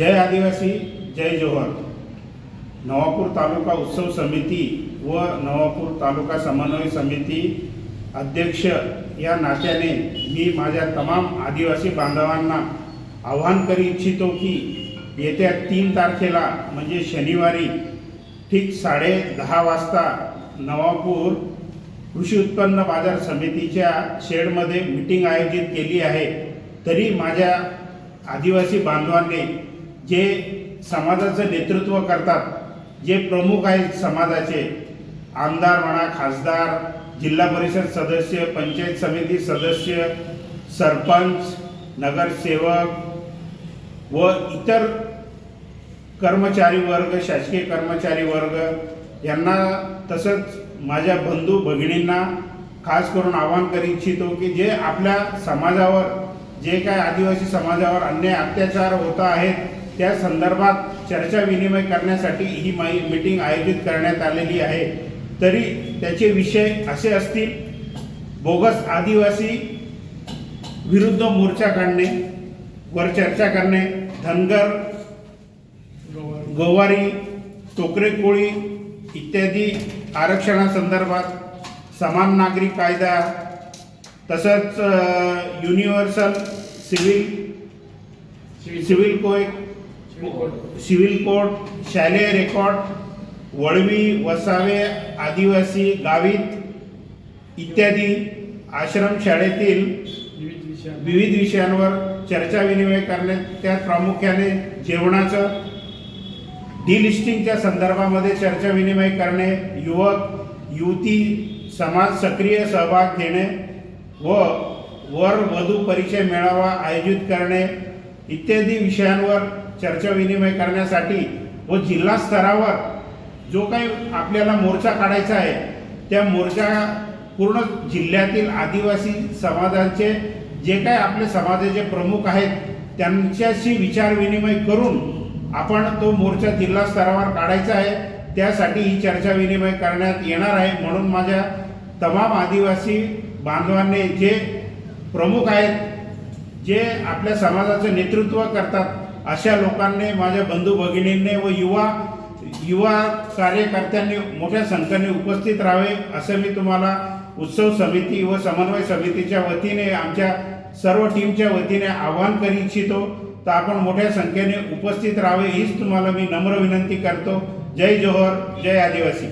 जय आदिवासी जय जोहर. नवापूर तालुका उत्सव समिती व नवापूर तालुका समन्वय समिती अध्यक्ष या नात्याने मी माझ्या तमाम आदिवासी बांधवांना आवाहन करू इच्छितो की येत्या तीन तारखेला म्हणजे शनिवारी ठीक साडे दहा वाजता नवापूर कृषी उत्पन्न बाजार समितीच्या शेडमध्ये मीटिंग आयोजित केली आहे. तरी माझ्या आदिवासी बांधवांनी जे समाजाचं नेतृत्व करतात जे प्रमुख आहेत समाजाचे आमदार म्हणा खासदार जिल्हा परिषद सदस्य पंचायत समिती सदस्य सरपंच नगरसेवक व इतर कर्मचारी वर्ग शासकीय कर्मचारी वर्ग यांना तसंच माझ्या बंधू भगिनींना खास करून आवाहन करू इच्छितो की जे आपल्या समाजावर जे काय आदिवासी समाजावर अन्याय अत्याचार होत आहेत त्या संदर्भात चर्चा विनिमय करण्यासाठी ही माई मीटिंग आयोजित करण्यात आलेली आहे. तरी त्याचे विषय असे असतील बोगस आदिवासी विरुद्ध मोर्चा काढणे वर चर्चा करणे धनगर गोवारी टोकरे कोळी इत्यादी आरक्षणासंदर्भात समान नागरी कायदा तसंच universal civil civil code civil code शालेय रेकॉर्ड वळवी वसावे आदिवासी गावित इत्यादी आश्रम शाळेतील विविध विषयांवर. चर्चा विनिमय करण्यात त्यात प्रामुख्याने जेवणाचं डिलिस्टिंगच्या संदर्भामध्ये चर्चा विनिमय करणे युवक युवती समाज सक्रिय सहभाग घेणे व वर वधू परिचय मेळावा आयोजित करणे इत्यादी विषयांवर चर्चा विनिमय करण्यासाठी व जिल्हा स्तरावर जो काही आपल्याला मोर्चा काढायचा आहे त्या मोर्चा पूर्ण जिल्ह्यातील आदिवासी समाजाचे जे काय आपले समाजाचे प्रमुख आहेत त्यांच्याशी विचार विनिमय करून आपण तो मोर्चा जिल्हा स्तरावर काढायचा आहे त्यासाठी ही चर्चा विनिमय करण्यात येणार आहे. म्हणून माझ्या तमाम आदिवासी बांधवांनी जे प्रमुख आहेत जे आपल्या समाजाचं नेतृत्व करतात अशा लोकांनी माझ्या बंधू भगिनींनी व युवा युवा कार्यकर्त्यांनी मोठ्या संख्येने उपस्थित राहावे असं मी तुम्हाला उत्सव समिती व समन्वय समितीच्या वतीने आमच्या सर्व टीमच्या वतीने आवाहन करू इच्छितो. तर आपण मोठ्या संख्येने उपस्थित राहावे हीच तुम्हाला मी नम्र विनंती करतो. जय जोहर जय आदिवासी.